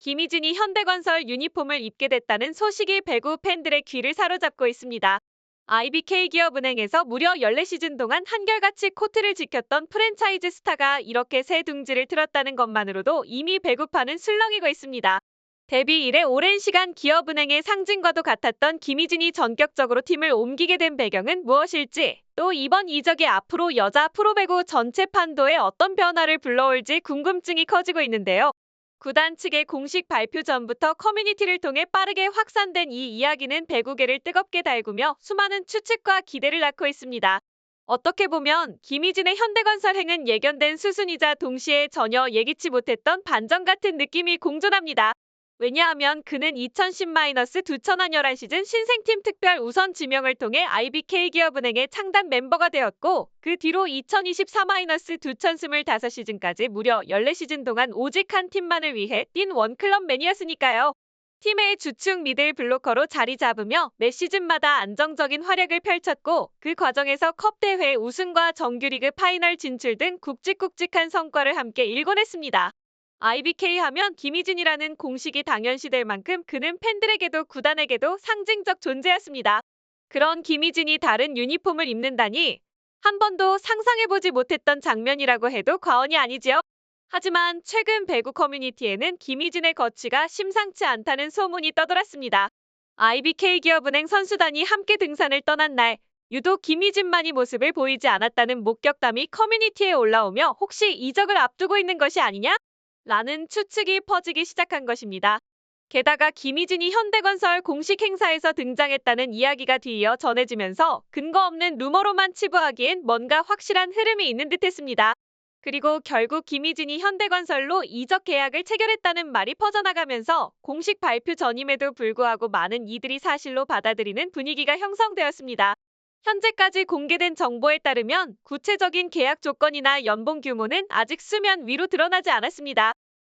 김희진이 현대건설 유니폼을 입게 됐다는 소식이 배구 팬들의 귀를 사로잡고 있습니다. IBK 기업은행에서 무려 14시즌 동안 한결같이 코트를 지켰던 프랜차이즈 스타가 이렇게 새 둥지를 틀었다는 것만으로도 이미 배구판은 술렁이고 있습니다. 데뷔 이래 오랜 시간 기업은행의 상징과도 같았던 김희진이 전격적으로 팀을 옮기게 된 배경은 무엇일지, 또 이번 이적이 앞으로 여자 프로배구 전체 판도에 어떤 변화를 불러올지 궁금증이 커지고 있는데요. 구단 측의 공식 발표 전부터 커뮤니티를 통해 빠르게 확산된 이 이야기는 배구계를 뜨겁게 달구며 수많은 추측과 기대를 낳고 있습니다. 어떻게 보면 김희진의 현대건설 행은 예견된 수순이자 동시에 전혀 예기치 못했던 반전 같은 느낌이 공존합니다. 왜냐하면 그는 2010-2011 시즌 신생팀 특별 우선 지명을 통해 IBK 기업은행의 창단 멤버가 되었고 그 뒤로 2024-2025 시즌까지 무려 14시즌 동안 오직 한 팀만을 위해 뛴 원클럽 맨이었으니까요. 팀의 주축 미들 블로커로 자리 잡으며 매 시즌마다 안정적인 활약을 펼쳤고 그 과정에서 컵 대회 우승과 정규리그 파이널 진출 등 굵직굵직한 성과를 함께 일궈냈습니다. IBK 하면 김희진이라는 공식이 당연시될 만큼 그는 팬들에게도 구단에게도 상징적 존재였습니다. 그런 김희진이 다른 유니폼을 입는다니 한 번도 상상해보지 못했던 장면이라고 해도 과언이 아니지요. 하지만 최근 배구 커뮤니티에는 김희진의 거취가 심상치 않다는 소문이 떠돌았습니다. IBK 기업은행 선수단이 함께 등산을 떠난 날 유독 김희진만이 모습을 보이지 않았다는 목격담이 커뮤니티에 올라오며 혹시 이적을 앞두고 있는 것이 아니냐? 라는 추측이 퍼지기 시작한 것입니다. 게다가 김희진이 현대건설 공식 행사에서 등장했다는 이야기가 뒤이어 전해지면서 근거 없는 루머로만 치부하기엔 뭔가 확실한 흐름이 있는 듯했습니다. 그리고 결국 김희진이 현대건설로 이적 계약을 체결했다는 말이 퍼져나가면서 공식 발표 전임에도 불구하고 많은 이들이 사실로 받아들이는 분위기가 형성되었습니다. 현재까지 공개된 정보에 따르면 구체적인 계약 조건이나 연봉 규모는 아직 수면 위로 드러나지 않았습니다.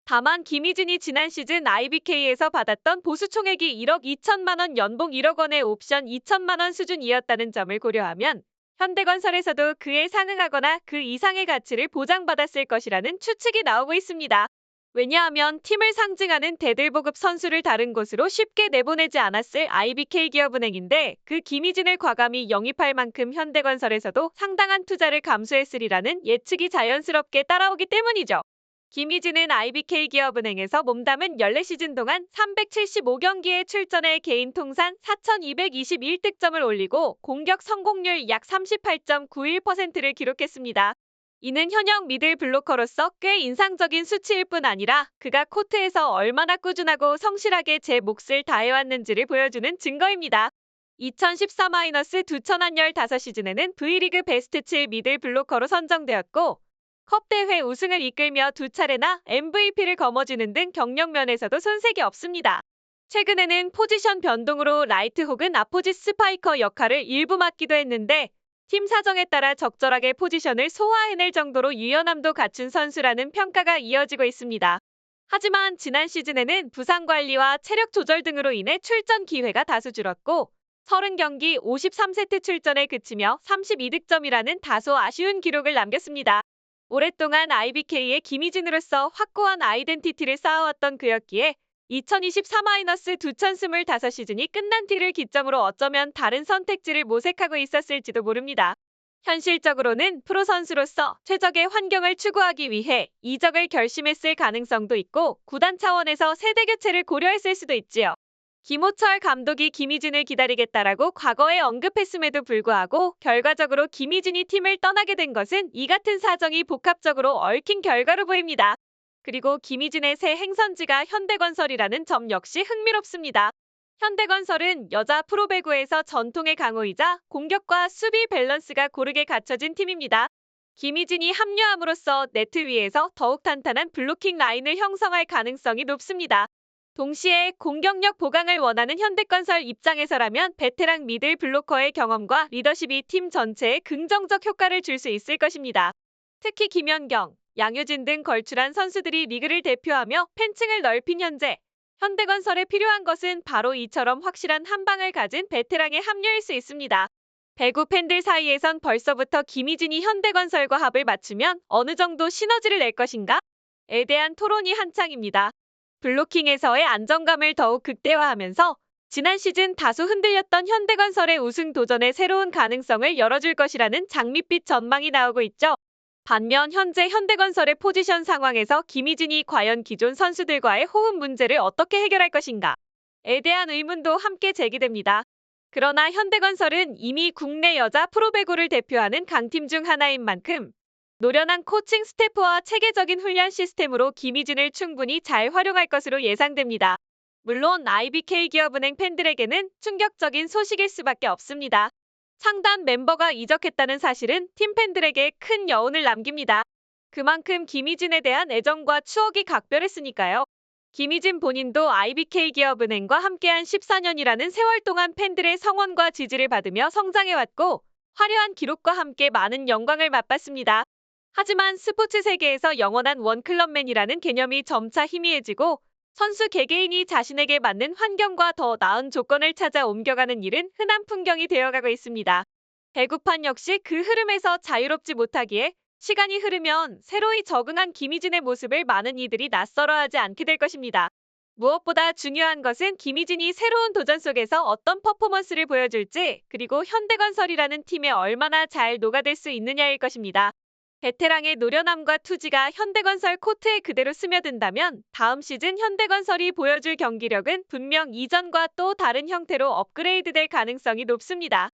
다만 김희진이 지난 시즌 IBK에서 받았던 보수 총액이 1억 2천만 원 연봉 1억 원의 옵션 2천만 원 수준이었다는 점을 고려하면 현대건설에서도 그에 상응하거나 그 이상의 가치를 보장받았을 것이라는 추측이 나오고 있습니다. 왜냐하면 팀을 상징하는 대들보급 선수를 다른 곳으로 쉽게 내보내지 않았을 IBK 기업은행인데 그 김희진을 과감히 영입할 만큼 현대건설에서도 상당한 투자를 감수했으리라는 예측이 자연스럽게 따라오기 때문이죠. 김희진은 IBK 기업은행에서 몸담은 14시즌 동안 375경기에 출전해 개인 통산 4,221득점을 올리고 공격 성공률 약 38.91%를 기록했습니다. 이는 현역 미들 블로커로서 꽤 인상적인 수치일 뿐 아니라 그가 코트에서 얼마나 꾸준하고 성실하게 제 몫을 다해왔는지를 보여주는 증거입니다. 2014-2015 시즌에는 V리그 베스트 7 미들 블로커로 선정되었고 컵 대회 우승을 이끌며 두 차례나 MVP를 거머쥐는 등 경력 면에서도 손색이 없습니다. 최근에는 포지션 변동으로 라이트 혹은 아포지 스파이커 역할을 일부 맡기도 했는데 팀 사정에 따라 적절하게 포지션을 소화해낼 정도로 유연함도 갖춘 선수라는 평가가 이어지고 있습니다. 하지만 지난 시즌에는 부상 관리와 체력 조절 등으로 인해 출전 기회가 다수 줄었고 30경기 53세트 출전에 그치며 32득점이라는 다소 아쉬운 기록을 남겼습니다. 오랫동안 IBK의 김희진으로서 확고한 아이덴티티를 쌓아왔던 그였기에 2024-2025시즌이 끝난 뒤를 기점으로 어쩌면 다른 선택지를 모색하고 있었을지도 모릅니다. 현실적으로는 프로 선수로서 최적의 환경을 추구하기 위해 이적을 결심했을 가능성도 있고 구단 차원에서 세대 교체를 고려했을 수도 있지요. 김호철 감독이 김희진을 기다리겠다라고 과거에 언급했음에도 불구하고 결과적으로 김희진이 팀을 떠나게 된 것은 이 같은 사정이 복합적으로 얽힌 결과로 보입니다. 그리고 김희진의 새 행선지가 현대건설이라는 점 역시 흥미롭습니다. 현대건설은 여자 프로배구에서 전통의 강호이자 공격과 수비 밸런스가 고르게 갖춰진 팀입니다. 김희진이 합류함으로써 네트 위에서 더욱 탄탄한 블로킹 라인을 형성할 가능성이 높습니다. 동시에 공격력 보강을 원하는 현대건설 입장에서라면 베테랑 미들 블로커의 경험과 리더십이 팀 전체에 긍정적 효과를 줄 수 있을 것입니다. 특히 김연경, 양효진 등 걸출한 선수들이 리그를 대표하며 팬층을 넓힌 현재 현대건설에 필요한 것은 바로 이처럼 확실한 한방을 가진 베테랑의 합류일 수 있습니다. 배구 팬들 사이에선 벌써부터 김희진이 현대건설과 합을 맞추면 어느 정도 시너지를 낼 것인가? 에 대한 토론이 한창입니다. 블로킹에서의 안정감을 더욱 극대화하면서 지난 시즌 다소 흔들렸던 현대건설의 우승 도전에 새로운 가능성을 열어줄 것이라는 장밋빛 전망이 나오고 있죠. 반면 현재 현대건설의 포지션 상황에서 김희진이 과연 기존 선수들과의 호흡 문제를 어떻게 해결할 것인가에 대한 의문도 함께 제기됩니다. 그러나 현대건설은 이미 국내 여자 프로배구를 대표하는 강팀 중 하나인 만큼 노련한 코칭 스태프와 체계적인 훈련 시스템으로 김희진을 충분히 잘 활용할 것으로 예상됩니다. 물론 IBK 기업은행 팬들에게는 충격적인 소식일 수밖에 없습니다. 창단 멤버가 이적했다는 사실은 팀 팬들에게 큰 여운을 남깁니다. 그만큼 김희진에 대한 애정과 추억이 각별했으니까요. 김희진 본인도 IBK 기업은행과 함께한 14년이라는 세월 동안 팬들의 성원과 지지를 받으며 성장해왔고 화려한 기록과 함께 많은 영광을 맛봤습니다. 하지만 스포츠 세계에서 영원한 원클럽맨이라는 개념이 점차 희미해지고 선수 개개인이 자신에게 맞는 환경과 더 나은 조건을 찾아 옮겨가는 일은 흔한 풍경이 되어가고 있습니다. 배구판 역시 그 흐름에서 자유롭지 못하기에 시간이 흐르면 새로이 적응한 김희진의 모습을 많은 이들이 낯설어하지 않게 될 것입니다. 무엇보다 중요한 것은 김희진이 새로운 도전 속에서 어떤 퍼포먼스를 보여줄지 그리고 현대건설이라는 팀에 얼마나 잘 녹아들 수 있느냐일 것입니다. 베테랑의 노련함과 투지가 현대건설 코트에 그대로 스며든다면 다음 시즌 현대건설이 보여줄 경기력은 분명 이전과 또 다른 형태로 업그레이드될 가능성이 높습니다.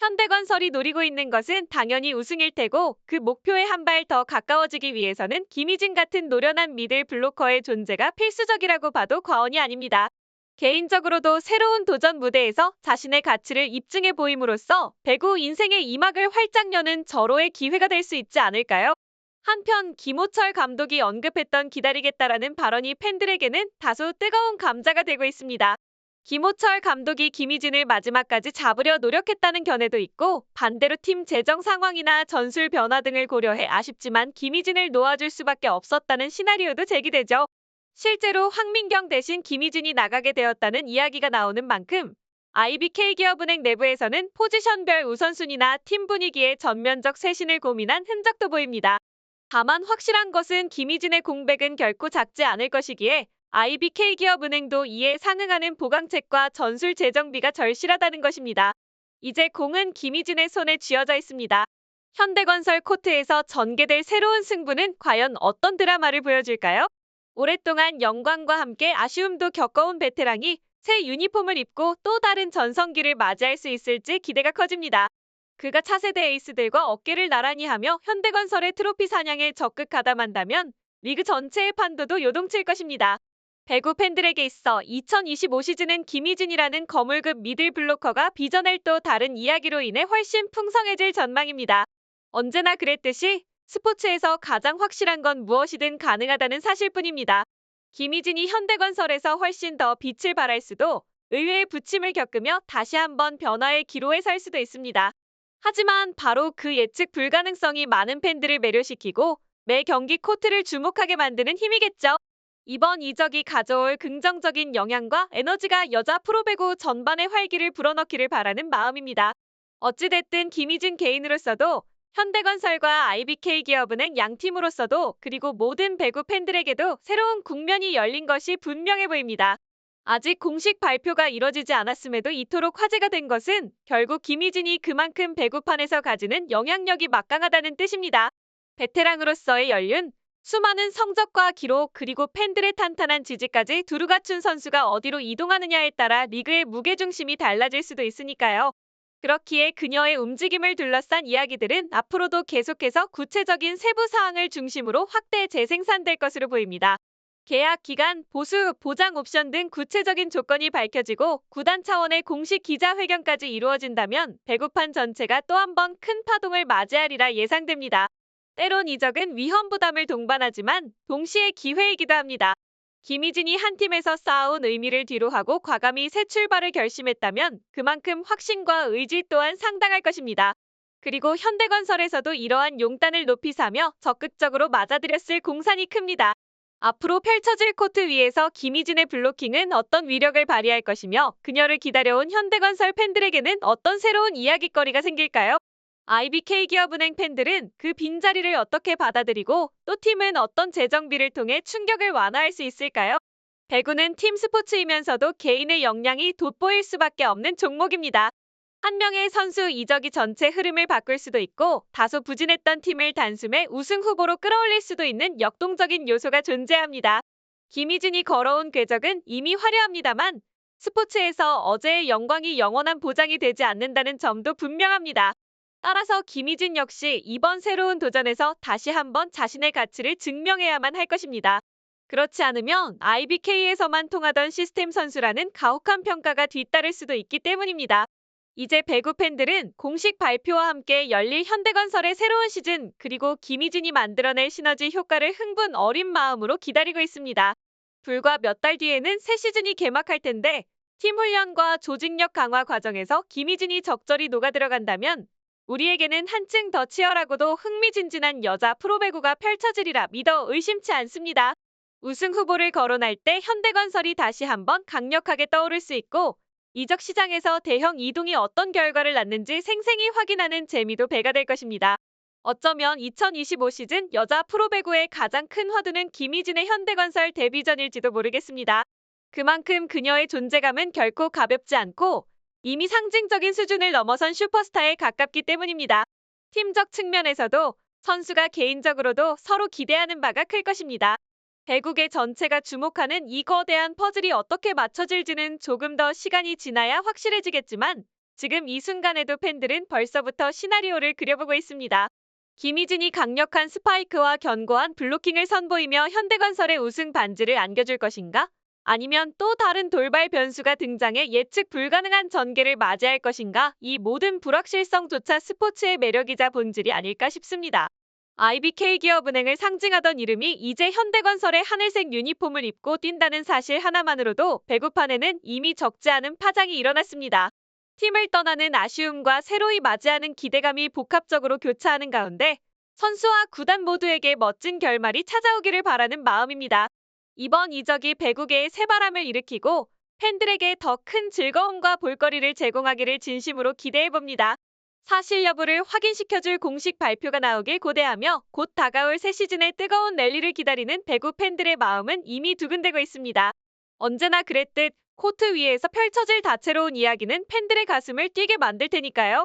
현대건설이 노리고 있는 것은 당연히 우승일 테고 그 목표에 한 발 더 가까워지기 위해서는 김희진 같은 노련한 미들 블로커의 존재가 필수적이라고 봐도 과언이 아닙니다. 개인적으로도 새로운 도전 무대에서 자신의 가치를 입증해 보임으로써 배구 인생의 이막을 활짝 여는 절호의 기회가 될 수 있지 않을까요? 한편 김호철 감독이 언급했던 기다리겠다라는 발언이 팬들에게는 다소 뜨거운 감자가 되고 있습니다. 김호철 감독이 김희진을 마지막까지 잡으려 노력했다는 견해도 있고 반대로 팀 재정 상황이나 전술 변화 등을 고려해 아쉽지만 김희진을 놓아줄 수밖에 없었다는 시나리오도 제기되죠. 실제로 황민경 대신 김희진이 나가게 되었다는 이야기가 나오는 만큼 IBK 기업은행 내부에서는 포지션별 우선순위나 팀 분위기의 전면적 쇄신을 고민한 흔적도 보입니다. 다만 확실한 것은 김희진의 공백은 결코 작지 않을 것이기에 IBK 기업은행도 이에 상응하는 보강책과 전술 재정비가 절실하다는 것입니다. 이제 공은 김희진의 손에 쥐어져 있습니다. 현대건설 코트에서 전개될 새로운 승부는 과연 어떤 드라마를 보여줄까요? 오랫동안 영광과 함께 아쉬움도 겪어온 베테랑이 새 유니폼을 입고 또 다른 전성기를 맞이할 수 있을지 기대가 커집니다. 그가 차세대 에이스들과 어깨를 나란히 하며 현대건설의 트로피 사냥에 적극 가담한다면 리그 전체의 판도도 요동칠 것입니다. 배구 팬들에게 있어 2025 시즌은 김희진이라는 거물급 미들 블로커가 비전을 또 다른 이야기로 인해 훨씬 풍성해질 전망입니다. 언제나 그랬듯이 스포츠에서 가장 확실한 건 무엇이든 가능하다는 사실뿐입니다. 김희진이 현대건설에서 훨씬 더 빛을 발할 수도 의외의 부침을 겪으며 다시 한번 변화의 기로에 설 수도 있습니다. 하지만 바로 그 예측 불가능성이 많은 팬들을 매료시키고 매 경기 코트를 주목하게 만드는 힘이겠죠. 이번 이적이 가져올 긍정적인 영향과 에너지가 여자 프로배구 전반의 활기를 불어넣기를 바라는 마음입니다. 어찌됐든 김희진 개인으로서도 현대건설과 IBK 기업은행 양 팀으로서도 그리고 모든 배구 팬들에게도 새로운 국면이 열린 것이 분명해 보입니다. 아직 공식 발표가 이뤄지지 않았음에도 이토록 화제가 된 것은 결국 김희진이 그만큼 배구판에서 가지는 영향력이 막강하다는 뜻입니다. 베테랑으로서의 연륜, 수많은 성적과 기록 그리고 팬들의 탄탄한 지지까지 두루 갖춘 선수가 어디로 이동하느냐에 따라 리그의 무게중심이 달라질 수도 있으니까요. 그렇기에 그녀의 움직임을 둘러싼 이야기들은 앞으로도 계속해서 구체적인 세부 사항을 중심으로 확대 재생산될 것으로 보입니다. 계약 기간, 보수, 보장 옵션 등 구체적인 조건이 밝혀지고 구단 차원의 공식 기자회견까지 이루어진다면 배구판 전체가 또 한 번 큰 파동을 맞이하리라 예상됩니다. 때론 이적은 위험 부담을 동반하지만 동시에 기회이기도 합니다. 김희진이 한 팀에서 쌓아온 의미를 뒤로하고 과감히 새 출발을 결심했다면 그만큼 확신과 의지 또한 상당할 것입니다. 그리고 현대건설에서도 이러한 용단을 높이 사며 적극적으로 맞아들였을 공산이 큽니다. 앞으로 펼쳐질 코트 위에서 김희진의 블로킹은 어떤 위력을 발휘할 것이며 그녀를 기다려온 현대건설 팬들에게는 어떤 새로운 이야기거리가 생길까요? IBK 기업은행 팬들은 그 빈자리를 어떻게 받아들이고 또 팀은 어떤 재정비를 통해 충격을 완화할 수 있을까요? 배구는 팀 스포츠이면서도 개인의 역량이 돋보일 수밖에 없는 종목입니다. 한 명의 선수 이적이 전체 흐름을 바꿀 수도 있고 다소 부진했던 팀을 단숨에 우승 후보로 끌어올릴 수도 있는 역동적인 요소가 존재합니다. 김희진이 걸어온 궤적은 이미 화려합니다만 스포츠에서 어제의 영광이 영원한 보장이 되지 않는다는 점도 분명합니다. 따라서 김희진 역시 이번 새로운 도전에서 다시 한번 자신의 가치를 증명해야만 할 것입니다. 그렇지 않으면 IBK에서만 통하던 시스템 선수라는 가혹한 평가가 뒤따를 수도 있기 때문입니다. 이제 배구 팬들은 공식 발표와 함께 열릴 현대건설의 새로운 시즌 그리고 김희진이 만들어낼 시너지 효과를 흥분 어린 마음으로 기다리고 있습니다. 불과 몇 달 뒤에는 새 시즌이 개막할 텐데 팀 훈련과 조직력 강화 과정에서 김희진이 적절히 녹아들어간다면 우리에게는 한층 더 치열하고도 흥미진진한 여자 프로배구가 펼쳐지리라 믿어 의심치 않습니다. 우승 후보를 거론할 때 현대건설이 다시 한번 강력하게 떠오를 수 있고 이적 시장에서 대형 이동이 어떤 결과를 낳는지 생생히 확인하는 재미도 배가 될 것입니다. 어쩌면 2025 시즌 여자 프로배구의 가장 큰 화두는 김희진의 현대건설 데뷔전일지도 모르겠습니다. 그만큼 그녀의 존재감은 결코 가볍지 않고 이미 상징적인 수준을 넘어선 슈퍼스타에 가깝기 때문입니다. 팀적 측면에서도 선수가 개인적으로도 서로 기대하는 바가 클 것입니다. 배구계 전체가 주목하는 이 거대한 퍼즐이 어떻게 맞춰질지는 조금 더 시간이 지나야 확실해지겠지만 지금 이 순간에도 팬들은 벌써부터 시나리오를 그려보고 있습니다. 김희진이 강력한 스파이크와 견고한 블로킹을 선보이며 현대건설의 우승 반지를 안겨줄 것인가? 아니면 또 다른 돌발 변수가 등장해 예측 불가능한 전개를 맞이할 것인가? 이 모든 불확실성조차 스포츠의 매력이자 본질이 아닐까 싶습니다. IBK 기업은행을 상징하던 이름이 이제 현대건설의 하늘색 유니폼을 입고 뛴다는 사실 하나만으로도 배구판에는 이미 적지 않은 파장이 일어났습니다. 팀을 떠나는 아쉬움과 새로이 맞이하는 기대감이 복합적으로 교차하는 가운데 선수와 구단 모두에게 멋진 결말이 찾아오기를 바라는 마음입니다. 이번 이적이 배구계에 새바람을 일으키고 팬들에게 더 큰 즐거움과 볼거리를 제공하기를 진심으로 기대해봅니다. 사실 여부를 확인시켜줄 공식 발표가 나오길 고대하며 곧 다가올 새 시즌의 뜨거운 랠리를 기다리는 배구 팬들의 마음은 이미 두근대고 있습니다. 언제나 그랬듯 코트 위에서 펼쳐질 다채로운 이야기는 팬들의 가슴을 뛰게 만들 테니까요.